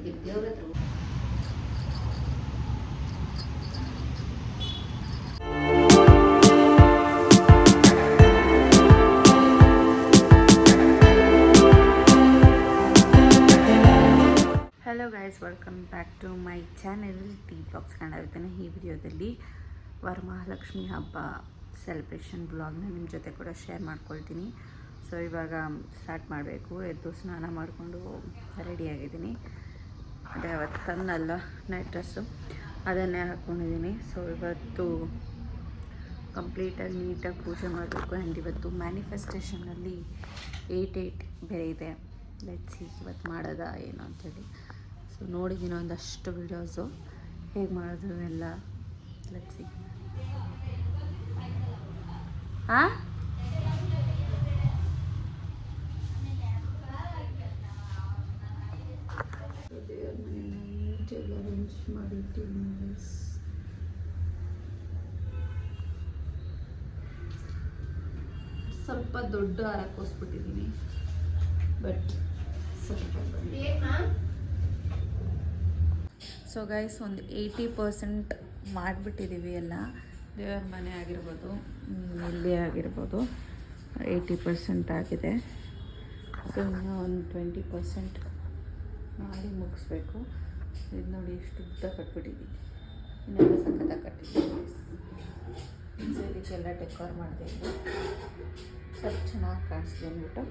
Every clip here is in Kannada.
ಸಿಕ್ಕಿದ್ದೀವಿ ದೇವ್ರ ಹತ್ರ hello guys welcome back to my channel T box ಕಂಡಿದ್ದೇನೆ ಈ ವಿಡಿಯೋದಲ್ಲಿ ವರಮಹಾಲಕ್ಷ್ಮಿ ಹಬ್ಬ ಸೆಲೆಬ್ರೇಷನ್ ಬ್ಲಾಗ್ನ ನಿಮ್ಮ ಜೊತೆ ಕೂಡ ಶೇರ್ ಮಾಡ್ಕೊಳ್ತೀನಿ. ಸೊ ಇವಾಗ ಸ್ಟಾರ್ಟ್ ಮಾಡಬೇಕು. ಎದ್ದು ಸ್ನಾನ ಮಾಡಿಕೊಂಡು ರೆಡಿಯಾಗಿದ್ದೀನಿ ಅದೇ ಅವತ್ತು ತಂದಲ್ಲ ನೈಟ್ ಡ್ರೆಸ್ಸು? ಅದನ್ನೇ ಹಾಕ್ಕೊಂಡಿದ್ದೀನಿ. ಸೊ ಇವತ್ತು ಕಂಪ್ಲೀಟಾಗಿ ನೀಟಾಗಿ ಪೂಜೆ ಮಾಡಬೇಕು ಆ್ಯಂಡ್ ಇವತ್ತು ಮ್ಯಾನಿಫೆಸ್ಟೇಷನಲ್ಲಿ ಏಯ್ಟ್ ಏಯ್ಟ್ ಬೇರೆ ಇದೆ. ಲೆಟ್ಸಿ ಇವತ್ತು ಮಾಡೋದಾ ಏನು ಅಂಥೇಳಿ. ಸೊ ನೋಡಿದ್ದೀನಿ ಒಂದಷ್ಟು ವೀಡಿಯೋಸು ಹೇಗೆ ಮಾಡೋದು ಎಲ್ಲ. ಲೆಟ್ಸಿ ಹಾಂ ಅರೇಂಜ್ ಮಾಡಿದ್ದೀನಿ ಸ್ವಲ್ಪ ದೊಡ್ಡ ಹಾರ ಕೋಸ್ಬಿಟ್ಟಿದ್ದೀನಿ ಬಟ್ ಸ್ವಲ್ಪ ಸೊ ಗೈಸ್ ಒಂದು ಏಯ್ಟಿ ಪರ್ಸೆಂಟ್ ಮಾಡಿಬಿಟ್ಟಿದ್ದೀವಿ ಎಲ್ಲ. ದೇವರ ಮನೆ ಆಗಿರ್ಬೋದು ಇಲ್ಲಿ ಆಗಿರ್ಬೋದು. ಏಯ್ಟಿ ಪರ್ಸೆಂಟ್ ಆಗಿದೆ. ಸೊ ಇನ್ನೂ ಒಂದು ಟ್ವೆಂಟಿ ಪರ್ಸೆಂಟ್ ಮಾಡಿ ಮುಗಿಸ್ಬೇಕು. ಇದು ನೋಡಿ ಎಷ್ಟು ಉದ್ದ ಕಟ್ಬಿಟ್ಟಿದ್ದೀನಿ ಇನ್ನೆಲ್ಲ ಸಖತ್ತಾಗಿ ಕಟ್ಟಿದ್ದೀನಿ. ಸೊ ಇದಕ್ಕೆಲ್ಲ ಡೆಕೋರ್ ಮಾಡಿದೆ ಸ್ವಲ್ಪ ಚೆನ್ನಾಗಿ ಕಾಣಿಸ್ಲಿ ಅಂದ್ಬಿಟ್ಟು.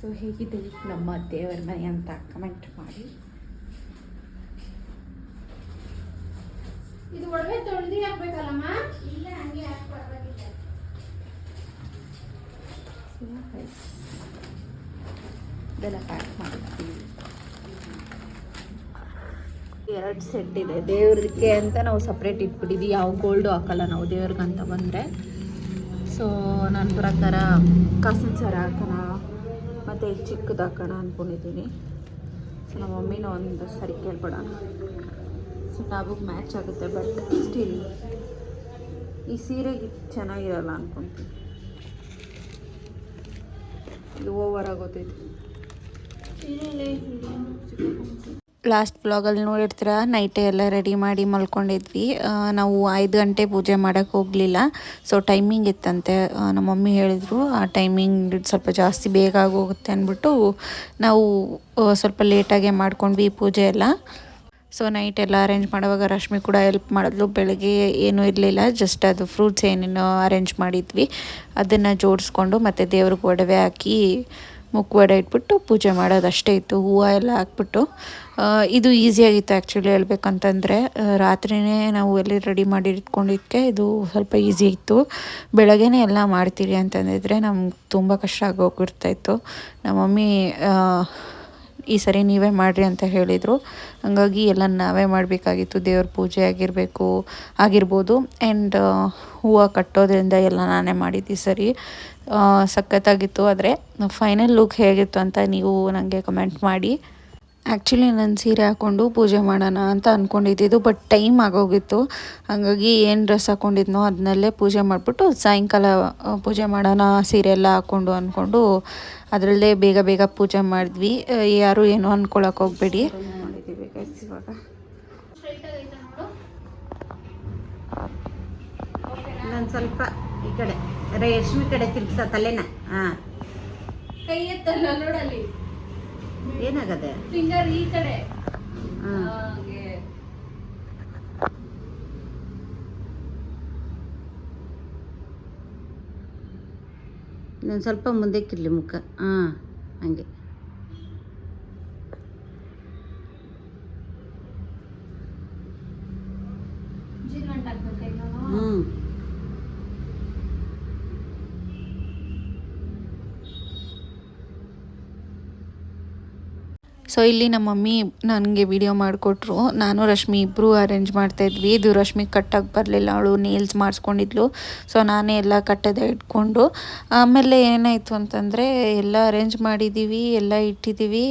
ಸೊ ಹೇಗಿದೆ ನಮ್ಮ ದೇವರ ಮನೆ ಅಂತ ಕಮೆಂಟ್ ಮಾಡಿ. ಇದು ಒಡವೆ ತೊಳೆದು ಹಾಕ್ಬೇಕಲ್ಲಮ್ಮ ಇಲ್ಲ ಹಂಗೆ ಹಾಕ್ಬಾರ್ದಾಗಿಲ್ಲ ಇದೆಲ್ಲ ಪ್ಯಾಕ್ ಮಾಡಿರ್ತೀವಿ ಎರಡು ಸೆಟ್ ಇದೆ. ದೇವ್ರಿಗೆ ಅಂತ ನಾವು ಸಪ್ರೇಟ್ ಇಟ್ಬಿಟ್ಟಿದ್ವಿ. ಯಾವ ಗೋಲ್ಡು ಹಾಕಲ್ಲ ನಾವು ದೇವ್ರಿಗಂತ ಬಂದರೆ. ಸೊ ನನ್ನ ಪ್ರಕಾರ ಕಾಸಿನ ಸರ ಹಾಕೋಣ. ಮತ್ತು ಚಿಕ್ಕದು ಹಾಕೋಣ ಅಂದ್ಕೊಂಡಿದ್ದೀನಿ ಸೊ ನಮ್ಮ ಮಮ್ಮಿನ ಒಂದು ಸರಿ ಕೇಳ್ಬಿಡೋಣ ಸೊ ನಾವು ಮ್ಯಾಚ್ ಆಗುತ್ತೆ ಬಟ್ ಸ್ಟಿಲ್ ಈ ಸೀರೆಗೆ ಚೆನ್ನಾಗಿರಲ್ಲ ಅಂದ್ಕೊತೀನಿ ಇದು ಓವರ್ ಆಗೋತೈತಿ. ಲಾಸ್ಟ್ ಬ್ಲಾಗಲ್ಲಿ ನೋಡಿರ್ತೀರ ನೈಟೇ ಎಲ್ಲ ರೆಡಿ ಮಾಡಿ ಮಲ್ಕೊಂಡಿದ್ವಿ. ನಾವು ಐದು ಗಂಟೆ ಪೂಜೆ ಮಾಡೋಕ್ಕೆ ಹೋಗಲಿಲ್ಲ. ಸೊ ಟೈಮಿಂಗ್ ಇತ್ತಂತೆ ನಮ್ಮ ಮಮ್ಮಿ ಹೇಳಿದರು. ಆ ಟೈಮಿಂಗ್ ಸ್ವಲ್ಪ ಜಾಸ್ತಿ ಬೇಗ ಆಗೋಗುತ್ತೆ ಅಂದ್ಬಿಟ್ಟು ನಾವು ಸ್ವಲ್ಪ ಲೇಟಾಗೆ ಮಾಡ್ಕೊಂಡ್ವಿ ಪೂಜೆ ಎಲ್ಲ. ಸೊ ನೈಟ್ ಎಲ್ಲ ಅರೇಂಜ್ ಮಾಡುವಾಗ ರಶ್ಮಿ ಕೂಡ ಹೆಲ್ಪ್ ಮಾಡಿದ್ಲು. ಬೆಳಗ್ಗೆ ಏನೂ ಇರಲಿಲ್ಲ ಜಸ್ಟ್ ಅದು ಫ್ರೂಟ್ಸ್ ಏನೇನೋ ಅರೇಂಜ್ ಮಾಡಿದ್ವಿ. ಅದನ್ನು ಜೋಡಿಸ್ಕೊಂಡು ಮತ್ತು ದೇವ್ರಿಗೆ ಒಡವೆ ಹಾಕಿ ಮುಖವಾಡ ಇಟ್ಬಿಟ್ಟು ಪೂಜೆ ಮಾಡೋದಷ್ಟೇ ಇತ್ತು. ಹೂವು ಎಲ್ಲ ಹಾಕ್ಬಿಟ್ಟು ಇದು ಈಸಿಯಾಗಿತ್ತು ಆ್ಯಕ್ಚುಲಿ ಹೇಳ್ಬೇಕಂತಂದರೆ. ರಾತ್ರಿಯೇ ನಾವು ಎಲ್ಲಿ ರೆಡಿ ಮಾಡಿ ಇಟ್ಕೊಂಡಿದ್ದಕ್ಕೆ ಇದು ಸ್ವಲ್ಪ ಈಸಿ ಇತ್ತು. ಬೆಳಗ್ಗೆನೇ ಎಲ್ಲ ಮಾಡ್ತೀರಿ ಅಂತಂದಿದ್ರೆ ನಮ್ಗೆ ತುಂಬ ಕಷ್ಟ ಆಗೋಗಿರ್ತಾಯಿತ್ತು ನಮ್ಮ ಮಮ್ಮಿ ಈ ಸರಿ ನೀವೇ ಮಾಡಿರಿ ಅಂತ ಹೇಳಿದರು. ಹಾಗಾಗಿ ಎಲ್ಲ ನಾವೇ ಮಾಡಬೇಕಾಗಿತ್ತು. ದೇವ್ರ ಪೂಜೆ ಆಗಿರಬೇಕು, ಆಗಿರ್ಬೋದು. ಆ್ಯಂಡ್ ಹೂವು ಕಟ್ಟೋದ್ರಿಂದ ಎಲ್ಲ ನಾನೇ ಮಾಡಿದ್ದು ಸರಿ. ಸಖತ್ತಾಗಿತ್ತು. ಆದರೆ ಫೈನಲ್ ಲುಕ್ ಹೇಗಿತ್ತು ಅಂತ ನೀವು ನನಗೆ ಕಮೆಂಟ್ ಮಾಡಿ. ಆ್ಯಕ್ಚುಲಿ ನಾನು ಸೀರೆ ಹಾಕ್ಕೊಂಡು ಪೂಜೆ ಮಾಡೋಣ ಅಂತ ಅಂದ್ಕೊಂಡಿದ್ದಿದ್ದು ಬಟ್ ಟೈಮ್ ಆಗೋಗಿತ್ತು. ಹಾಗಾಗಿ ಏನು ಡ್ರೆಸ್ ಹಾಕ್ಕೊಂಡಿದ್ನೋ ಅದನ್ನಲ್ಲೇ ಪೂಜೆ ಮಾಡಿಬಿಟ್ಟು ಸಾಯಂಕಾಲ ಪೂಜೆ ಮಾಡೋಣ ಸೀರೆ ಎಲ್ಲ ಹಾಕ್ಕೊಂಡು ಅಂದ್ಕೊಂಡು ಅದರಲ್ಲೇ ಬೇಗ ಬೇಗ ಪೂಜೆ ಮಾಡಿದ್ವಿ. ಯಾರು ಏನೋ ಅಂದ್ಕೊಳಕ್ಕೆ ಹೋಗಬೇಡಿ. ನಾನು ಸ್ವಲ್ಪ ಈ ಕಡೆ ರೇಷ್ಮೆ ಕಡೆ ತಿರ್ಗಿಸ ತಲೆನ. ಹಾ. ಕೈ ಎತ್ತಲ್ಲ ನೋಡಲ್ಲಿ. ಏನಾಗದೆ? ಫಿಂಗರ್ ಈ ಕಡೆ. ಹಾ. ಹಾಗೆ. ನಾನು ಸ್ವಲ್ಪ ಮುಂದಕ್ಕಿರ್ಲಿ ಮುಖ. ಹಾ ಹಂಗೆ ಜೀರ್ಗಂಟ್ ಹಾಕ್ಬೇಕಾಯ್ತು ನಾನು ಹ್ಞೂ ಸೊ ಇಲ್ಲಿ ನಮ್ಮ ಮಮ್ಮಿ ನನಗೆ ವಿಡಿಯೋ ಮಾಡಿಕೊಟ್ರು. ನಾನು, ರಶ್ಮಿ ಇಬ್ಬರು ಅರೇಂಜ್ ಮಾಡ್ತಾಯಿದ್ವಿ ಇದು ರಶ್ಮಿ ಕಟ್ಟಕ್ಕೆ ಬರಲಿಲ್ಲ. ಅವಳು ನೇಲ್ಸ್ ಮಾಡಿಸ್ಕೊಂಡಿದ್ಲು. ಸೊ ನಾನೇ ಎಲ್ಲ ಕಟ್ಟದೆ ಇಟ್ಕೊಂಡು, ಆಮೇಲೆ ಏನಾಯಿತು ಅಂತಂದರೆ ಎಲ್ಲ ಅರೇಂಜ್ ಮಾಡಿದ್ದೀವಿ ಎಲ್ಲ ಇಟ್ಟಿದ್ದೀವಿ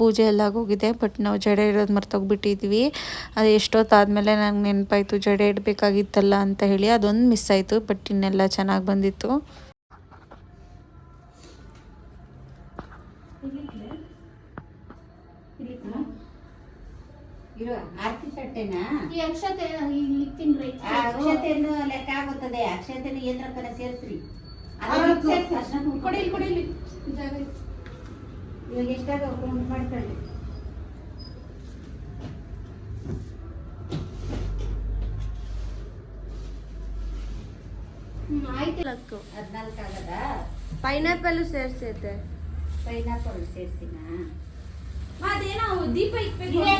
ಪೂಜೆ ಎಲ್ಲ ಆಗೋಗಿದೆ ಬಟ್ ನಾವು ಜಡೆ ಇಡೋದು ಮರ್ತೋಗ್ಬಿಟ್ಟಿದ್ವಿ. ಅದು ಎಷ್ಟೊತ್ತಾದಮೇಲೆ ನನಗೆ ನೆನಪಾಯಿತು, ಜಡೆ ಇಡಬೇಕಾಗಿತ್ತಲ್ಲ ಅಂತ ಹೇಳಿ ಅದೊಂದು ಮಿಸ್ ಆಯಿತು ಬಟ್ ಇನ್ನೆಲ್ಲ ಚೆನ್ನಾಗಿ ಬಂದಿತ್ತು. ಆರ್ತಿ ತಟ್ಟೆನಾ ಈ ಅಕ್ಷತೆ ಇಲ್ಲಿ ತಿನ್ರಿ ಆ ಅಕ್ಷತೆಯನ್ನು ಲೆಕ್ಕ ಆಗುತ್ತದೆ. ಅಕ್ಷತೆಯನ್ನು ಏನ್ರಕ್ಕನ ಸೇರಿಸ್ರಿ. ಕೊಡಿಲಿ ಕೊಡಿಲಿ ಜಾಗ ಐತೆ. ಇವಾಗ ಎಷ್ಟಾಗ ಕೌಂಟ್ ಮಾಡ್ಕೊಳ್ಳಿ. ಹ್ಮ್ ಆಯ್ತು. ಹದಿನಾಲ್ಕು ಆಗದ ಪೈನಾಪಲ್ ಸೇರಿಸೈತೆ ಪೈನಾಪಲ್ ಸೇರಿಸಿನ? ಅದೇನೋ ದೀಪ ಇಕ್ಬೇಕು ಇದೇ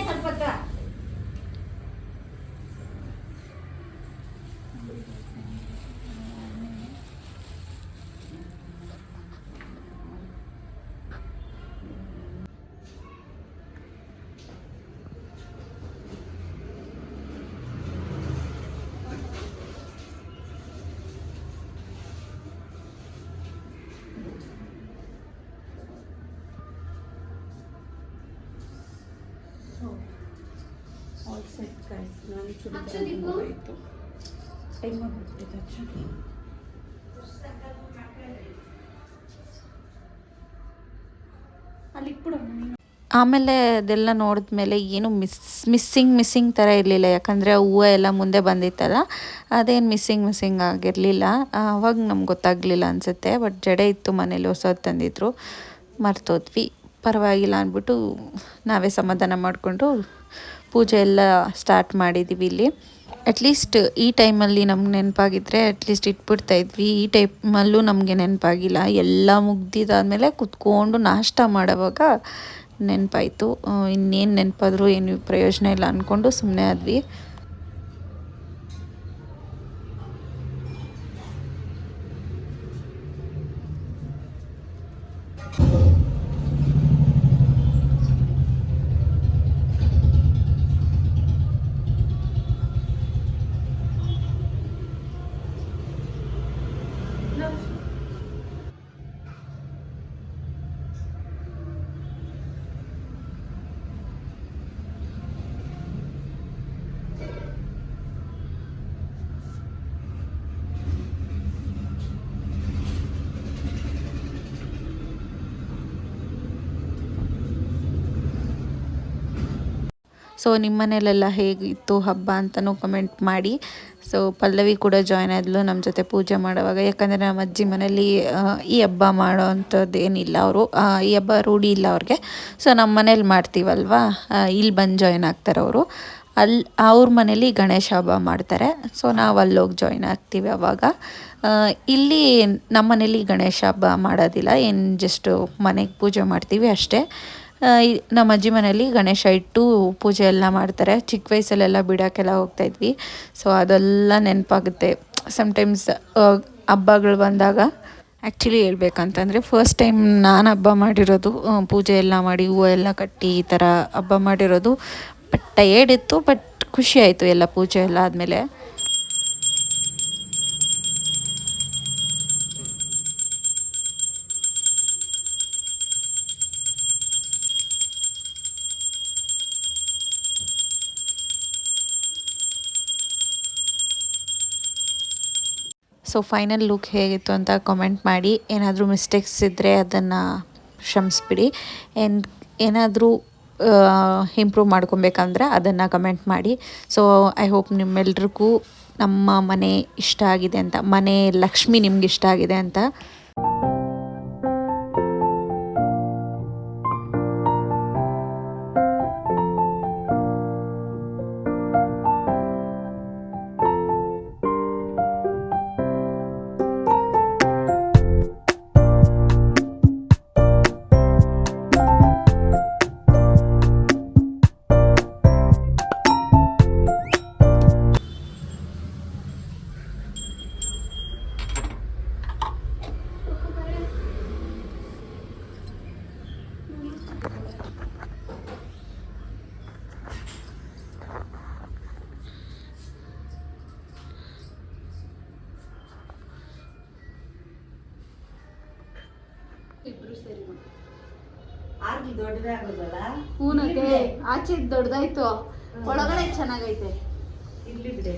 ಆಮೇಲೆ ಅದೆಲ್ಲ ನೋಡಿದ್ಮೇಲೆ ಏನು ಮಿಸ್ ಮಿಸ್ಸಿಂಗ್ ಮಿಸ್ಸಿಂಗ್ ಥರ ಇರಲಿಲ್ಲ. ಯಾಕಂದರೆ ಹೂವು ಎಲ್ಲ ಮುಂದೆ ಬಂದಿತ್ತಲ್ಲ ಅದೇನು ಮಿಸ್ಸಿಂಗ್ ಮಿಸ್ಸಿಂಗ್ ಆಗಿರಲಿಲ್ಲ. ಆವಾಗ ನಮ್ಗೆ ಗೊತ್ತಾಗಲಿಲ್ಲ ಅನಿಸುತ್ತೆ ಬಟ್ ಜಡೆ ಇತ್ತು ಮನೇಲಿ ಹೊಸದು ತಂದಿದ್ರು. ಮರ್ತೋದ್ವಿ. ಪರವಾಗಿಲ್ಲ ಅಂದ್ಬಿಟ್ಟು ನಾವೇ ಸಮಾಧಾನ ಮಾಡಿಕೊಂಡು ಪೂಜೆ ಎಲ್ಲ ಸ್ಟಾರ್ಟ್ ಮಾಡಿದ್ದೀವಿ ಇಲ್ಲಿ. ಅಟ್ಲೀಸ್ಟ್ ಈ ಟೈಮಲ್ಲಿ ನಮ್ಗೆ ನೆನಪಾಗಿದ್ರೆ ಅಟ್ಲೀಸ್ಟ್ ಇಟ್ಬಿಡ್ತಾ ಇದ್ವಿ. ಈ ಟೈಮಲ್ಲೂ ನಮಗೆ ನೆನಪಾಗಿಲ್ಲ. ಎಲ್ಲ ಮುಗ್ದಿದಾದಮೇಲೆ ಕುತ್ಕೊಂಡು ನಾಷ್ಟ ಮಾಡೋವಾಗ ನೆನಪಾಯಿತು. ಇನ್ನೇನು ನೆನಪಾದರೂ ಏನು ಪ್ರಯೋಜನ ಇಲ್ಲ ಅಂದ್ಕೊಂಡು ಸುಮ್ಮನೆ ಆದ್ವಿ. ಸೊ ನಿಮ್ಮ ಮನೇಲೆಲ್ಲ ಹೇಗಿತ್ತು ಹಬ್ಬ ಅಂತಲೂ ಕಮೆಂಟ್ ಮಾಡಿ. ಸೊ ಪಲ್ಲವಿ ಕೂಡ ಜಾಯ್ನ್ ಆದಲು ನಮ್ಮ ಜೊತೆ ಪೂಜೆ ಮಾಡುವಾಗ. ಯಾಕಂದರೆ ನಮ್ಮ ಅಜ್ಜಿ ಮನೇಲಿ ಈ ಹಬ್ಬ ಮಾಡೋ ಅಂಥದ್ದು ಏನಿಲ್ಲ ಅವರು. ಈ ಹಬ್ಬ ರೂಢಿ ಇಲ್ಲ ಅವ್ರಿಗೆ. ಸೊ ನಮ್ಮ ಮನೇಲಿ ಮಾಡ್ತೀವಲ್ವಾ? ಇಲ್ಲಿ ಬಂದು ಜಾಯ್ನ್ ಆಗ್ತಾರೆ ಅವರು. ಅಲ್ಲಿ ಅವ್ರ ಮನೇಲಿ ಗಣೇಶ ಹಬ್ಬ ಮಾಡ್ತಾರೆ. ಸೊ ನಾವು ಅಲ್ಲೋಗಿ ಜಾಯ್ನ್ ಆಗ್ತೀವಿ ಅವಾಗ. ಇಲ್ಲಿ ನಮ್ಮ ಮನೇಲಿ ಗಣೇಶ ಹಬ್ಬ ಮಾಡೋದಿಲ್ಲ. ಏನು ಜಸ್ಟು ಮನೆಗೆ ಪೂಜೆ ಮಾಡ್ತೀವಿ ಅಷ್ಟೇ. ನಮ್ಮ ಅಜ್ಜಿ ಮನೇಲಿ ಗಣೇಶ ಇಟ್ಟು ಪೂಜೆ ಎಲ್ಲ ಮಾಡ್ತಾರೆ. ಚಿಕ್ಕ ವಯಸ್ಸಲ್ಲೆಲ್ಲ ಬಿಡೋಕ್ಕೆಲ್ಲ ಹೋಗ್ತಾಯಿದ್ವಿ ಸೊ ಅದೆಲ್ಲ ನೆನಪಾಗುತ್ತೆ. ಸಮ್ಟೈಮ್ಸ್ ಹಬ್ಬಗಳು ಬಂದಾಗ ಆ್ಯಕ್ಚುಲಿ ಹೇಳ್ಬೇಕಂತಂದರೆ ಫಸ್ಟ್ ಟೈಮ್ ನಾನು ಹಬ್ಬ ಮಾಡಿರೋದು ಪೂಜೆ ಎಲ್ಲ ಮಾಡಿ, ಹೂವು ಎಲ್ಲ ಕಟ್ಟಿ ಈ ಥರ ಹಬ್ಬ ಮಾಡಿರೋದು. ಬಟ್ ಟಯರ್ಡ್ ಇತ್ತು ಬಟ್ ಖುಷಿ ಆಯಿತು ಎಲ್ಲ ಪೂಜೆ ಎಲ್ಲ ಆದಮೇಲೆ. ಸೊ ಫೈನಲ್ ಲುಕ್ ಹೇಗಿತ್ತು ಅಂತ ಕಮೆಂಟ್ ಮಾಡಿ. ಏನಾದರೂ ಮಿಸ್ಟೇಕ್ಸ್ ಇದ್ದರೆ ಅದನ್ನು ಕ್ಷಮಿಸ್ಬಿಡಿ. ಆ್ಯಂಡ್ ಏನಾದರೂ ಇಂಪ್ರೂವ್ ಮಾಡ್ಕೊಬೇಕಂದ್ರೆ ಅದನ್ನು ಕಮೆಂಟ್ ಮಾಡಿ. ಸೊ ಐ ಹೋಪ್ ನಿಮ್ಮೆಲ್ರಿಗೂ ನಮ್ಮ ಮನೆ ಇಷ್ಟ ಆಗಿದೆ ಅಂತ, ಮನೆ ಲಕ್ಷ್ಮಿ ನಿಮ್ಗೆ ಇಷ್ಟ ಆಗಿದೆ ಅಂತ ದೊಡ್ಡದೇ ಆಗೋದಲ್ಲ? ಹೂನತ್ತೆ ಆಚೆ ದೊಡ್ಡದಾಯ್ತು. ಒಳಗಡೆ ಚೆನ್ನಾಗೈತೆ. ಇರ್ಲಿ ಬಿಡೆ.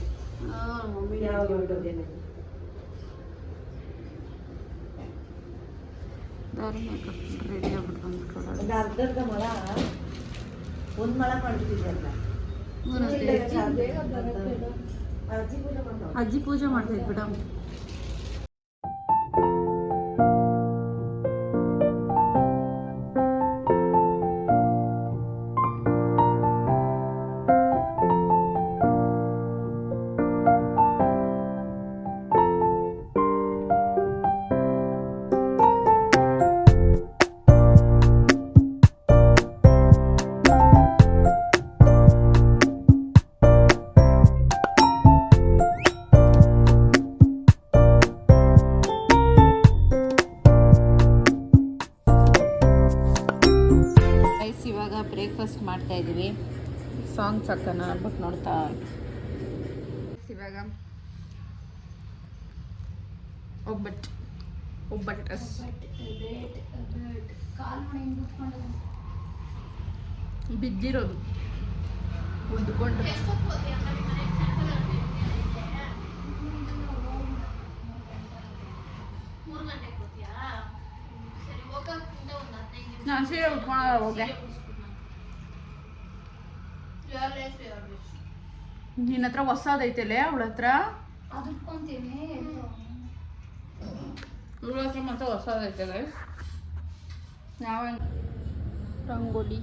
ಆ, ಮಮ್ಮಿ ಆಗ್ಬಿಟ್ಟು ಒಂದು ಅರ್ಧರ್ಧ ಮೊಳ ಒಂದು ಮೊಳ ಮಾಡ್ಬಿಟ್ಟಿದ್ದಲ್ಲ ಅಜ್ಜಿ ಪೂಜೆ ಮಾಡ್ತೈತೆ ಬಿಡಮ್ಮ. ಗೈಸ್ ಹದಿನೈದು ನಿಮಿಷ ನಾನು ಸೀರೆ ಉಟ್ಕೊಳಲ್ಲ ಹೋಗೆ ನಿನ್ನ ಹತ್ರ ಹೊಸದೈತಲೆ ಅವಳ ಹತ್ರ? ಇವಳ ಹತ್ರ ಮತ್ತೆ ಹೊಸದೈತೆ ಗೈಸ್ ರಂಗೋಲಿ.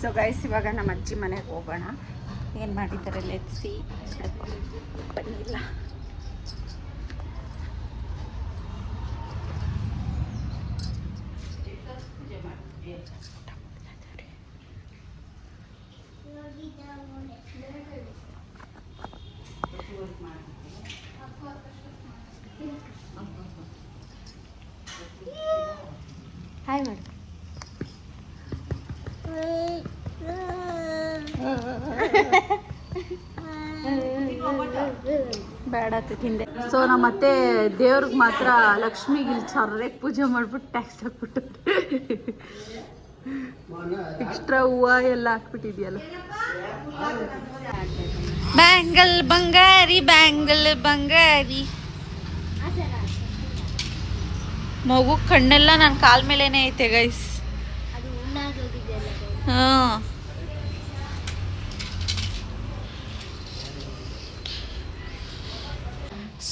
ಸೊ ಗೈಸ್ ಇವಾಗ ನಮ್ಮ ಅಜ್ಜಿ ಮನೆಗೆ ಹೋಗೋಣ. ಏನು ಮಾಡಿದ್ದಾರೆ? ಲೆಟ್ಸಿ ಬನ್ನಿಲ್ಲ ಹಾಯ್ ಮಾಡಿ ತಿಂದೆ. ಸೊ ನಮ್ಮ ಅತ್ತೆ ದೇವ್ರಿಗೆ ಮಾತ್ರ ಲಕ್ಷ್ಮಿಗೆ ಇಲ್ಲಿ ಸರ್ರೆಗೆ ಪೂಜೆ ಮಾಡ್ಬಿಟ್ಟು ಟ್ಯಾಕ್ಸ್ ಹಾಕ್ಬಿಟ್ಟು ಎಕ್ಸ್ಟ್ರಾ ಹೂವು ಎಲ್ಲ ಹಾಕ್ಬಿಟ್ಟಿದ್ಯಲ್ಲ. ಬ್ಯಾಂಗಲ್ ಬಂಗಾರಿ ಬ್ಯಾಂಗಲ್ ಬಂಗಾರಿ. ಮಗು ಕಣ್ಣೆಲ್ಲ ನನ್ನ ಕಾಲ್ ಮೇಲೇನೆ ಐತೆ ಗೈಸ್ ಹಾಂ.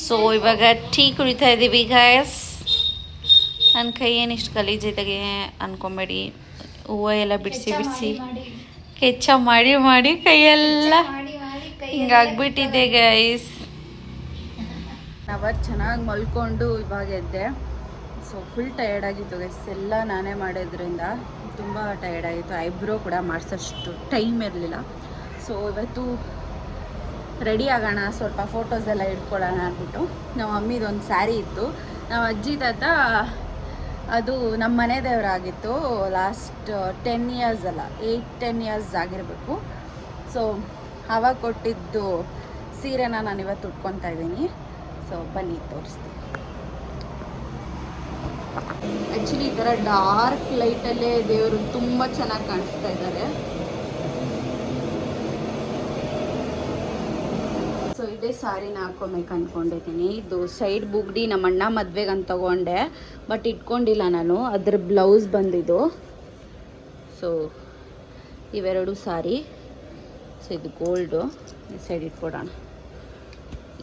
ಸೊ ಇವಾಗ ಟೀ ಕುಡಿತಾ ಇದ್ದೀವಿ ಗಾಯಸ್ ನನ್ನ ಕೈ ಏನು ಇಷ್ಟು ಗಲೀಜಿದ್ದಾಗೆ ಅನ್ಕೊಂಬೇಡಿ. ಹೂವು ಎಲ್ಲ ಬಿಡಿಸಿ ಬಿಡಿಸಿ. ಕೆಚ್ಚ ಮಾಡಿ ಮಾಡಿ ಕೈಯೆಲ್ಲ. ಹಿಂಗಾಗ್ಬಿಟ್ಟಿದೆ ಗೈಸ್ ಅವತ್ತು ಚೆನ್ನಾಗಿ ಮಲ್ಕೊಂಡು ಇವಾಗ ಎದ್ದೆ. ಸೊ ಫುಲ್ ಟಯರ್ಡ್ ಆಗಿತ್ತು ಗೈಸ್ ಎಲ್ಲ ನಾನೇ ಮಾಡೋದ್ರಿಂದ ತುಂಬ ಟಯರ್ಡ್ ಆಗಿತ್ತು. ಐಬ್ರೋ ಕೂಡ ಮಾಡಿಸೋಷ್ಟು ಟೈಮ್ ಇರಲಿಲ್ಲ. ಸೊ ಇವತ್ತು ರೆಡಿ ಆಗೋಣ, ಸ್ವಲ್ಪ ಫೋಟೋಸ್ ಎಲ್ಲ ಇಟ್ಕೊಳ್ಳೋಣ ಅಂದ್ಬಿಟ್ಟು. ನಮ್ಮ ಅಮ್ಮಿದೊಂದು ಸ್ಯಾರಿ ಇತ್ತು. ನಮ್ಮ ಅಜ್ಜಿ ತಾತ, ಅದು ನಮ್ಮ ಮನೆ ದೇವರಾಗಿತ್ತು. ಲಾಸ್ಟ್ ಟೆನ್ ಇಯರ್ಸ್ ಅಲ್ಲ ಏಯ್ಟ್ ಟೆನ್ ಇಯರ್ಸ್ ಆಗಿರಬೇಕು. ಸೊ ಆವಾಗ ಕೊಟ್ಟಿದ್ದು ಸೀರೆನ ನಾನು ಇವತ್ತು ಉಟ್ಕೊತಾ ಇದ್ದೀನಿ. ಸೊ ಬನ್ನಿ, ತೋರಿಸ್ತೀನಿ. ಆ್ಯಕ್ಚುಲಿ ಈ ಥರ ಡಾರ್ಕ್ ಲೈಟಲ್ಲೇ ದೇವರು ತುಂಬ ಚೆನ್ನಾಗಿ ಕಾಣಿಸ್ತಾ ಇದ್ದಾರೆ. ಇದೇ ಸಾರಿನ ಹಾಕೊಬೇಕು ಅಂದ್ಕೊಂಡಿದ್ದೀನಿ ಇದು ಸೈಡ್ ಬುಗ್ಡಿ ನಮ್ಮ ಅಣ್ಣ ಮದ್ವೆಗೆ ಅಂತ ತಗೊಂಡೆ. ಬಟ್ ಇಟ್ಕೊಂಡಿಲ್ಲ ನಾನು. ಅದ್ರ ಬ್ಲೌಸ್ ಬಂದಿದ್ದು. ಸೊ ಇವೆರಡು ಸಾರಿ. ಸೊ ಇದು ಗೋಲ್ಡು ಈ ಸೈಡ್ ಇಟ್ಕೊಡೋಣ.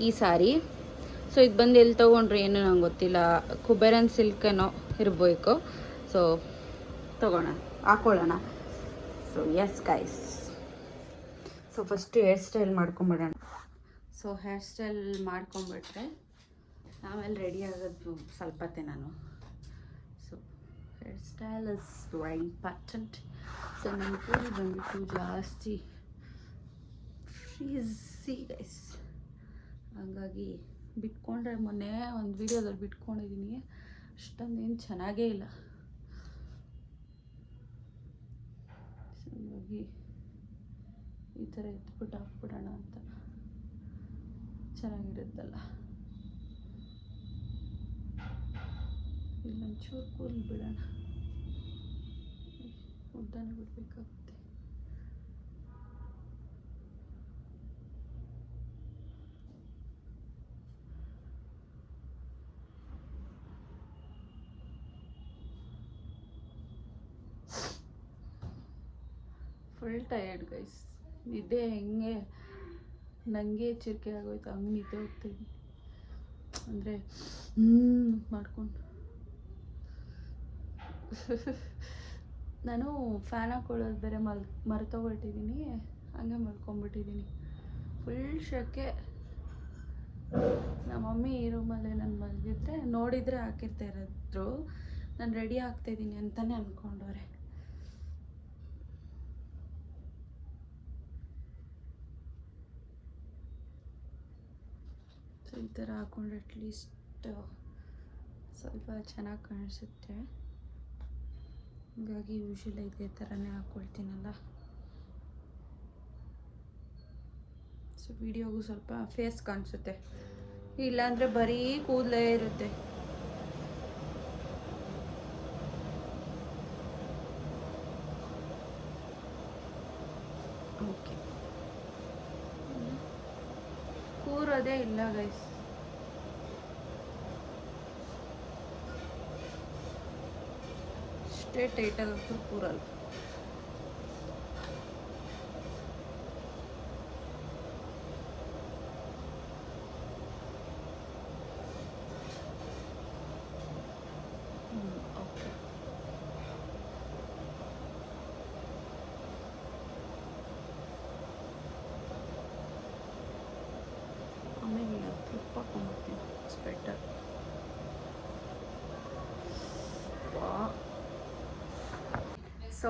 ಈ ಸಾರಿ. ಸೊ ಇದು ಬಂದು ಎಲ್ಲಿ ತೊಗೊಂಡ್ರಿ ಏನು ನಂಗೆ ಗೊತ್ತಿಲ್ಲ. ಕುಬೇರನ್ ಸಿಲ್ಕೇನೋ ಇರಬೇಕು. ಸೊ ತೊಗೋಣ. ಹಾಕೊಳ್ಳೋಣ. So yes guys so first hairstyle ಮಾಡ್ಕೊಂಬಿಡೋಣ. So hair style ಮಾಡ್ಕೊಂಬಿಟ್ರೆ ಆಮೇಲೆ ರೆಡಿ ಆಗೋದು ಸ್ವಲ್ಪತ್ತೆ ನಾನು. So hairstyle is very important so ನನ್ನ ಕೂದಲು ಬಂದ್ಬಿಟ್ಟು ಜಾಸ್ತಿ ಫ್ರೀಸಿ ಗೈಸ್ ಹಾಗಾಗಿ ಬಿಟ್ಕೊಂಡ್ರೆ ಮೊನ್ನೆ ಒಂದು ವೀಡಿಯೋದಲ್ಲಿ ಬಿಟ್ಕೊಂಡಿದ್ದೀನಿ ಅಷ್ಟೊಂದೇನು ಚೆನ್ನಾಗೇ ಇಲ್ಲ. ಹೀಗಾಗಿ ಈ ಥರ ಎತ್ಬಿಟ್ಟು ಹಾಕ್ಬಿಡೋಣ ಅಂತ. ಚೆನ್ನಾಗಿರುತ್ತಲ್ಲ? ಇಲ್ಲೊಂಚೂರು ಕೂಲ್ ಬಿಡೋಣ. ಉದ್ದಾನ ಬಿಡಬೇಕಾಗುತ್ತೆ. ಫುಲ್ ಟಯರ್ಡ್ ಗೈಸ್ ನಿದ್ದೆ ಹೆಂಗೆ? ನನಗೆ ಎಚ್ಚರಿಕೆ ಆಗೋಯ್ತು, ಹಂಗೆ ನಿದ್ದೆ ಹೋಗ್ತೀನಿ ಅಂದರೆ ಮಾಡ್ಕೊಂಡು. ನಾನು ಫ್ಯಾನ್ ಹಾಕೊಳ್ಳೋದು ಬೇರೆ ಮಲ್ ಮರ್ತೋಗ್ಬಿಟ್ಟಿದ್ದೀನಿ ಹಂಗೆ ಮಲ್ಕೊಂಬಿಟ್ಟಿದ್ದೀನಿ ಫುಲ್ ಶೆಕೆ ನಮ್ಮ ಮಮ್ಮಿ ಈ ರೂಮಲ್ಲೇ ನಾನು ಮಲಗಿದ್ರೆ ನೋಡಿದರೆ ಹಾಕಿರ್ತಾ ಇರೋದ್ರು. ನಾನು ರೆಡಿ ಆಗ್ತಾಯಿದ್ದೀನಿ ಅಂತಲೇ ಅಂದ್ಕೊಂಡವ್ರೆ ಸೊ ಈ ಥರ ಅಟ್ಲೀಸ್ಟ್ ಸ್ವಲ್ಪ ಚೆನ್ನಾಗಿ ಕಾಣಿಸುತ್ತೆ. ಹಾಗಾಗಿ ಯೂಶಲಿ ಇದೇ ಥರನೇ ಹಾಕ್ಕೊಳ್ತೀನಲ್ಲ ಸೊ ವಿಡಿಯೋಗೂ ಸ್ವಲ್ಪ ಫೇಸ್ ಕಾಣಿಸುತ್ತೆ. ಇಲ್ಲಾಂದರೆ ಬರೀ ಕೂದಲೇ ಇರುತ್ತೆ. ಕೂರೋದೇ ಇಲ್ಲ ಟೈಟಲ್ ಟೈಟಾಗಿ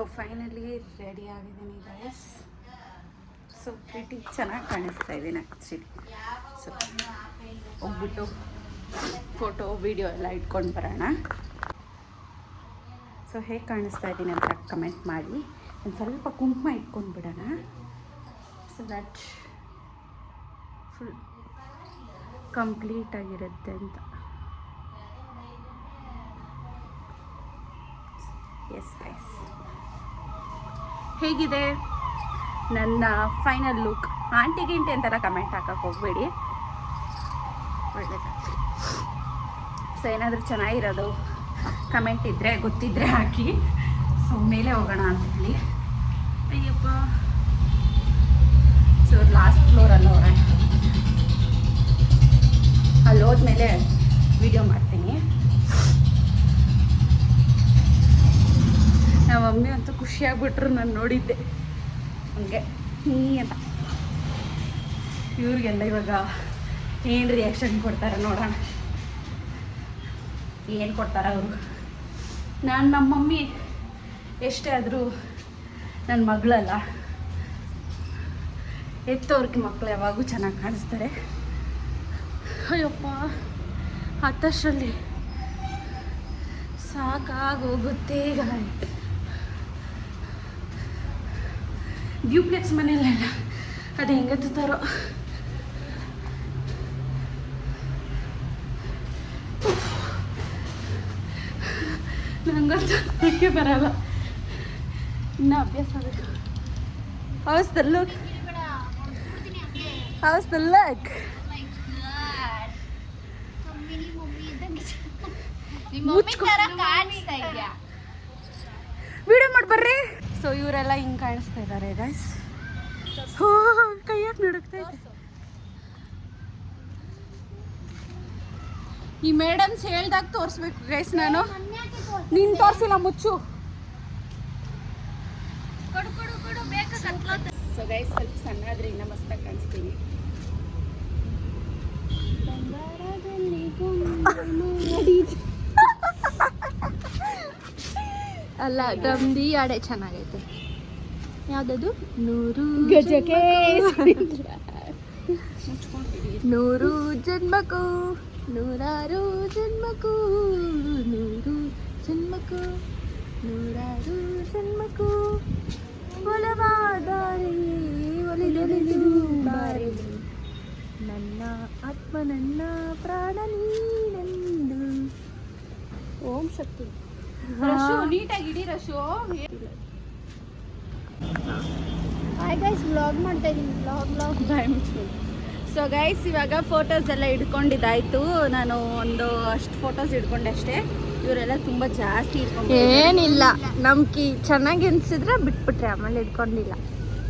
ಸೊ ಫೈನಲಿ ರೆಡಿ ಆಗಿದ್ದೀನಿ ಗೈಸ್ ಸೊ ಪ್ರಿಟಿ ಚೆನ್ನಾಗಿ ಕಾಣಿಸ್ತಾ ಇದ್ದೀನಿ ಆ್ಯಕ್ಚುಲಿ ಸೊ ಹೋಗ್ಬಿಟ್ಟು ಫೋಟೋ ವಿಡಿಯೋ ಎಲ್ಲ ಇಟ್ಕೊಂಡು ಬರೋಣ. ಸೊ ಹೇಗೆ ಕಾಣಿಸ್ತಾ ಇದ್ದೀನಿ ಅಂತ ಕಮೆಂಟ್ ಮಾಡಿ. ಒಂದು ಸ್ವಲ್ಪ ಕುಂಕುಮ ಇಟ್ಕೊಂಡು ಬಿಡೋಣ. ಸೊ ದಟ್ ಫುಲ್ ಕಂಪ್ಲೀಟಾಗಿರುತ್ತೆ ಅಂತ. ಎಸ್ ಗೈಸ್ ಹೇಗಿದೆ? ನನ್ನ ಫೈನಲ್ ಲುಕ್ ಆಂಟಿ ಗಿಂಟಿ ಅಂತೆಲ್ಲ ಕಮೆಂಟ್ ಹಾಕಕ್ಕೆ ಹೋಗಬೇಡಿ. ಒಳ್ಳೇದಾಗ್ತದೆ ಸೊ ಏನಾದರೂ ಚೆನ್ನಾಗಿರೋದು ಕಮೆಂಟ್ ಇದ್ದರೆ ಗೊತ್ತಿದ್ದರೆ ಹಾಕಿ. ಸೊ ಮೇಲೆ ಹೋಗೋಣ ಅಂತ ಹೇಳಿ. ಅಯ್ಯಪ್ಪ. ಸೊ ಲಾಸ್ಟ್ ಫ್ಲೋರಲ್ಲಿ ಹೋಗೋಣ ಅಲ್ಲಿ ಹೋದ್ಮೇಲೆ ವಿಡಿಯೋ ಮಾಡ್ತೀನಿ ನಮ್ಮ ಮಮ್ಮಿ ಅಂತೂ ಖುಷಿಯಾಗ್ಬಿಟ್ರು ನಾನು ನೋಡಿದ್ದೆ. ಹಂಗೆ, ಹೀ ಅಂತ. ಇವ್ರಿಗೆಲ್ಲ ಇವಾಗ ಏನು ರಿಯಾಕ್ಷನ್ ಕೊಡ್ತಾರೆ ನೋಡೋಣ. ಏನು ಕೊಡ್ತಾರೆ ಅವರು? ನಾನು ನಮ್ಮ ಮಮ್ಮಿ ಎಷ್ಟೇ ಆದರೂ ನನ್ನ ಮಗಳಲ್ಲ. ಎತ್ತವ್ರಿಗೆ ಮಕ್ಕಳು ಯಾವಾಗೂ ಚೆನ್ನಾಗಿ ಕಾಣಿಸ್ತಾರೆ. ಅಯ್ಯಪ್ಪ, ಹತ್ತಷ್ಟರಲ್ಲಿ ಸಾಕಾಗೋಗುತ್ತೆ ಈಗ. ಡ್ಯೂಪ್ಲೆಕ್ಸ್ ಮನೆಯಲ್ಲೆಲ್ಲ ಅದು ಹೆಂಗೆ ತುತ್ತಾರೋ ನಂಗಂತೂ ಬರಲ್ಲ. ಇನ್ನು ಅಭ್ಯಾಸ ಆಗಬೇಕು. House the look house the luck video ಮಾಡಿ ಬರ್ರಿ. ಸೊ ಇವರೆಲ್ಲ ಹಿಂಗೆ ಕಾಣಿಸ್ತಾ ಇದ್ದಾರೆ ಗೈಸ್ ಕೈಯಾಗಿ ನಡುಕ್ತಾ ಇದೆ? ಈ ಮೇಡಮ್ಸ್ ಹೇಳ್ದಾಗ ತೋರಿಸ್ಬೇಕು ಗೈಸ್ ನಾನು. ನೀನು ತೋರಿಸಿಲ್ಲ ಮುಚ್ಚು. ಸೊ ಗೈಸ್ ಸ್ವಲ್ಪ ಸಣ್ಣ ಆದ್ರೆ ಇನ್ನ ಮಸ್ತಾಗಿ ಕಾಣಿಸ್ತೀನಿ. ಅಲ್ಲ ಡ್ರಮ್ದಿ ಆಡೆ ಚೆನ್ನಾಗೈತೆ. ಯಾವ್ದದು? ನೂರು ಗಜಕ್ಕೆ ನೂರು ಜನ್ಮಕ್ಕೂ ನೂರಾರು ಜನ್ಮಕ್ಕೂ ನೂರು ಜನ್ಮಕ್ಕೂ ನೂರಾರು ಜನ್ಮಕ್ಕೂ. ಒಲವಾದಾರಿ ಒಲಿದೊಲಿದು ಬಾರಿ. ನನ್ನ ಆತ್ಮ ನನ್ನ ಪ್ರಾಣ ನೀನೆಂದು. ಓಂ ಶಕ್ತಿ. ರಶು ನೀಟಾಗಿ ಇಡಿ ರಶು. ಹಾಯ್ ಗೈಸ್ ವ್ಲಾಗ್ ಮಾಡ್ತಾ ಇದ್ದೀನಿ ವ್ಲಾಗ್ ವ್ಲಾಗ್ ಸೊ ಗೈಸ್ ಇವಾಗ ಫೋಟೋಸ್ ಎಲ್ಲ ಇಡ್ಕೊಂಡಿದ್ದಾಯ್ತು ನಾನು ಒಂದು ಅಷ್ಟು ಫೋಟೋಸ್ ಇಡ್ಕೊಂಡೆ ಅಷ್ಟೇ. ಇವರೆಲ್ಲ ತುಂಬಾ ಜಾಸ್ತಿ ಇಟ್ಕೊಂಡು ಏನಿಲ್ಲ ನಮ್ಗೆ ಚೆನ್ನಾಗಿ ಅನ್ಸಿದ್ರೆ ಬಿಟ್ಬಿಟ್ರೆ ಆಮೇಲೆ ಇಟ್ಕೊಂಡಿಲ್ಲ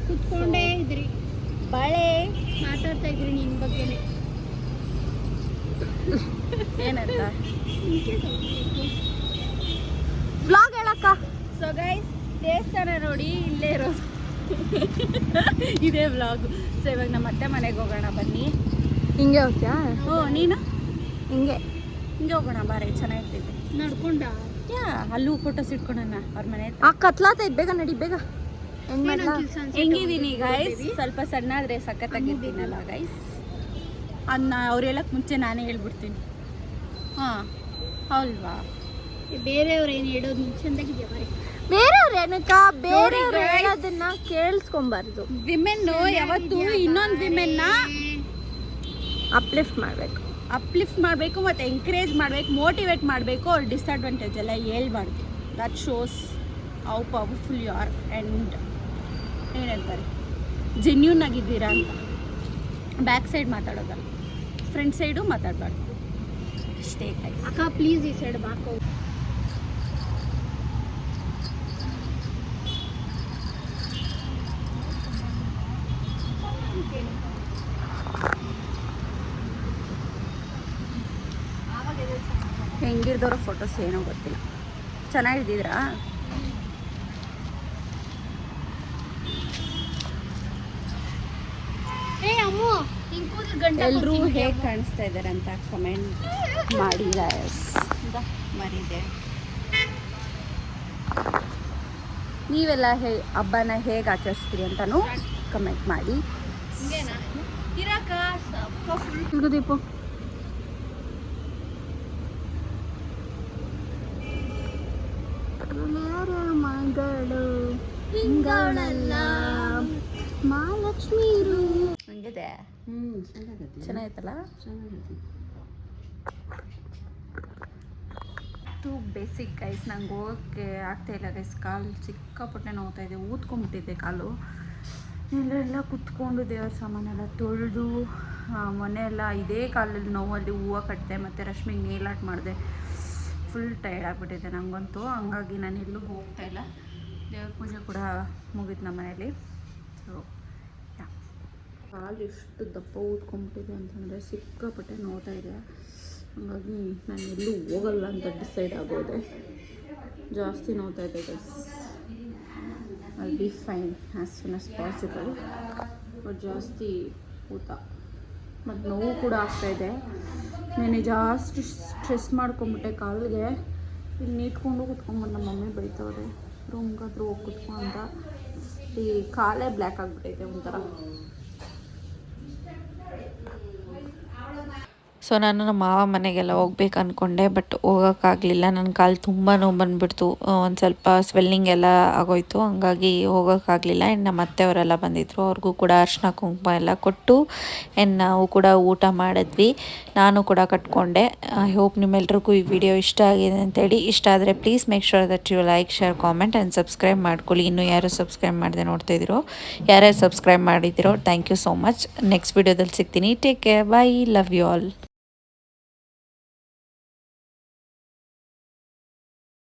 ಕುತ್ಕೊಂಡೇ ಇದ್ರಿ ಬಳೆ. ಮಾತಾಡ್ತಾ ಇದ್ರಿ ನಿನ್ ಬಗ್ಗೆ ಏನಂತ? ಹೇಳಕ್ಕ ಸೊ ಗೈಸ್ ದೇವಸ್ಥಾನ ನೋಡಿ ಇಲ್ಲೇ ಇರೋದು. ಇದೇ ವ್ಲಾಗ್ ಸೊ ಇವಾಗ ನಮ್ಮ ಅತ್ತೆ ಮನೆಗೆ ಹೋಗೋಣ ಬನ್ನಿ. ಹಿಂಗೆ ಹೋಗ್ಯಾ ಓ ನೀನು? ಹಿಂಗೆ. ಹಿಂಗೆ ಹೋಗೋಣ ಬಾರಿ ಚೆನ್ನಾಗಿರ್ತೈತೆ. ನಡ್ಕೊಂಡ? ಯಾ ಅಲ್ಲೂ ಫೋಟೋಸ್ ಇಟ್ಕೊಳೋಣ ಅವ್ರ ಮನೆ. ಆ ಕತ್ಲಾತೈತ್ ಬೇಗ ನಡಿ ಬೇಗ. ಹೆಂಗಿದ್ದೀನಿ ಗೈಸ್ ಸ್ವಲ್ಪ ಸಣ್ಣ ಆದರೆ ಸಖತ್ತಾಗಿರ್ತೀನಲ್ಲ ಗೈಸ್ ಅದನ್ನ ಅವ್ರು ಹೇಳಕ್ಕೆ ಮುಂಚೆ ನಾನೇ ಹೇಳ್ಬಿಡ್ತೀನಿ. ಹಾಂ ಅಲ್ವಾ ಬೇರೆಯವ್ರು ಏನು ಹೇಳೋದು ಬಾರಿ ಬೇರೆಯವ್ರ ಏನಕ್ಕ? ಬೇರೆಯವ್ರು ನೋಡಿ guys. ಹೇಳೋದನ್ನ ಕೇಳಿಸ್ಕೊಂಬಾರ್ದು. ವಿಮೆನ್ ಯಾವತ್ತು ಇನ್ನೊಂದು ವಿಮೆನ್ನ ಅಪ್ಲಿಫ್ಟ್ ಮಾಡ್ಬೇಕು. ಅಪ್ಲಿಫ್ಟ್ ಮಾಡಬೇಕು ಮತ್ತು ಎಂಕರೇಜ್ ಮಾಡಬೇಕು ಮೋಟಿವೇಟ್ ಮಾಡಬೇಕು. ಅವ್ರ ಡಿಸ್ಅಡ್ವಾಂಟೇಜ್ ಎಲ್ಲ ಹೇಳ್ಬಾರ್ದು. That shows how powerful you are and ಹೇಳ್ತಾರೆ? ಜೆನ್ಯೂನ್ ಆಗಿದ್ದೀರಾ ಅಂತ. ಬ್ಯಾಕ್ ಸೈಡ್ ಮಾತಾಡೋದಲ್ಲ. ಫ್ರಂಟ್ ಸೈಡು ಮಾತಾಡಬಾರ್ದು. ಅಷ್ಟೇ ಅಕ್ಕ ಪ್ಲೀಸ್ ಈ ಸೈಡ್ ಬಾಕೋ. ಫೋಟೋಸ್ ಏನೋ ಗೊತ್ತಿಲ್ಲ. ಹಿಂಗ್ ಕೂದಲು ಎಲ್ಲರೂ ಹೇಗೆ ಕಾಣಿಸ್ತಾ ಇದ್ದಾರೆ ಅಂತ ಕಮೆಂಟ್ ಮಾಡಿ ಮರಿದೆ. ನೀವೆಲ್ಲ ಹೇ ಹಬ್ಬನ ಹೇಗೆ ಆಚರಿಸ್ತೀರಿ ಅಂತಲೂ ಕಮೆಂಟ್ ಮಾಡಿ. ದೀಪು ಮಗಳು ಹಿಂಗಳಲ್ಲ. ಮಹಾಲಕ್ಷ್ಮೀರು ಹಂಗಿದೆ? ಚೆನ್ನಾಗಿತ್ತಲ್ಲ ಟು ಬೇಸಿಕ್ ಗೈಸ್ ನಂಗೆ ಹೋಗೋಕ್ಕೆ ಆಗ್ತಾ ಇಲ್ಲ ಗೈಸ್ ಕಾಲು ಸಿಕ್ಕಾಪಟ್ಟೆ ನೋಡ್ತಾ ಇದೆ. ಊದ್ಕೊಂಡ್ಬಿಟ್ಟಿದ್ದೆ ಕಾಲು. ಎಲ್ಲ ಕುತ್ಕೊಂಡು ದೇವ್ರ ಸಾಮಾನೆಲ್ಲ ತೊಳೆದು ಮನೆಯೆಲ್ಲ ಇದೇ ಕಾಲಲ್ಲಿ ನೋವಲ್ಲಿ ಹೂವು ಕಟ್ಟಿದೆ ಮತ್ತು ರಶ್ಮಿಗೆ ನೇಲ್ ಆರ್ಟ್ ಮಾಡಿದೆ. ಫುಲ್ ಟೈರ್ಡ್ ಆಗಿಬಿಟ್ಟಿದೆ ನನಗಂತೂ ಹಂಗಾಗಿ ನಾನು ಎಲ್ಲೂ ಹೋಗ್ತಾ ಇಲ್ಲ. ದೇವ್ರ ಪೂಜೆ ಕೂಡ ಮುಗೀತು ನಮ್ಮ ಮನೇಲಿ. ಸೊ ಕಾಲು ಎಷ್ಟು ದಪ್ಪ ಊದ್ಕೊಂಬಿಟ್ಟಿದೆ ಅಂತಂದರೆ ಸಿಕ್ಕಾಪಟ್ಟೆ ನೋಡ್ತಾ ಇದೆ. ಹಾಗಾಗಿ ನಾನು ಎಲ್ಲೂ ಹೋಗಲ್ಲ ಅಂತ ಡಿಸೈಡ್ ಆಗೋದೆ. ಜಾಸ್ತಿ ನೋಡ್ತಾ ಇದೆ but I be fine as soon as possible ಜಾಸ್ತಿ ಊತ. ಮತ್ತು ನೋವು ಕೂಡ ಆಗ್ತಾಯಿದೆ ನೆನೆ ಜಾಸ್ತಿ ಸ್ಟ್ರೆಸ್ ಮಾಡ್ಕೊಂಬಿಟ್ಟೆ ಕಾಲಿಗೆ. ಇಲ್ಲಿ ನೀಟ್ಕೊಂಡು ಕುತ್ಕೊಂಡ್ಬಂದು ನಮ್ಮ ಮಮ್ಮಿ ಬೈತವ್ರೆ. ರೂಮ್ಗಾದ್ರೂ ಹೋಗಿ ಕುತ್ಕೊಂಡ ಈ ಕಾಲೇ ಬ್ಲ್ಯಾಕ್ ಆಗಿಬಿಟ್ಟೈತೆ ಒಂಥರ. ಸೊ ನಾನು ನಮ್ಮ ಮಾವ ಮನೆಗೆಲ್ಲ ಹೋಗ್ಬೇಕು ಅಂದ್ಕೊಂಡೆ ಬಟ್ ಹೋಗೋಕ್ಕಾಗಲಿಲ್ಲ. ನನ್ನ ಕಾಲು ತುಂಬ ನೋವು ಬಂದುಬಿಡ್ತು. ಒಂದು ಸ್ವಲ್ಪ ಸ್ವೆಲ್ಲಿಂಗ್ ಎಲ್ಲ ಆಗೋಯ್ತು. ಹಂಗಾಗಿ ಹೋಗೋಕ್ಕಾಗಲಿಲ್ಲ. ಆ್ಯಂಡ್ ನಮ್ಮ ಅತ್ತೆಯವರೆಲ್ಲ ಬಂದಿದ್ದರು ಅವ್ರಿಗೂ ಕೂಡ ಅರ್ಶಿನ ಕುಂಕುಮ ಎಲ್ಲ ಕೊಟ್ಟು ಆ್ಯಂಡ್ ನಾವು ಕೂಡ ಊಟ ಮಾಡಿದ್ವಿ. ನಾನು ಕೂಡ ಕಟ್ಕೊಂಡೆ. ಐ ಹೋಪ್ ನಿಮ್ಮೆಲ್ರಿಗೂ ಈ ವಿಡಿಯೋ ಇಷ್ಟ ಆಗಿದೆ ಅಂತೇಳಿ. ಇಷ್ಟ ಆದರೆ please make sure that you like share comment and subscribe ಮಾಡ್ಕೊಳ್ಳಿ. ಇನ್ನೂ ಯಾರು ಸಬ್ಸ್ಕ್ರೈಬ್ ಮಾಡದೆ ನೋಡ್ತಾ ಇದ್ದೀರೋ, ಯಾರ್ಯಾರು subscribe ಮಾಡಿದ್ದೀರೋ thank you so much next ವಿಡಿಯೋದಲ್ಲಿ ಸಿಗ್ತೀನಿ. Take care bye love you all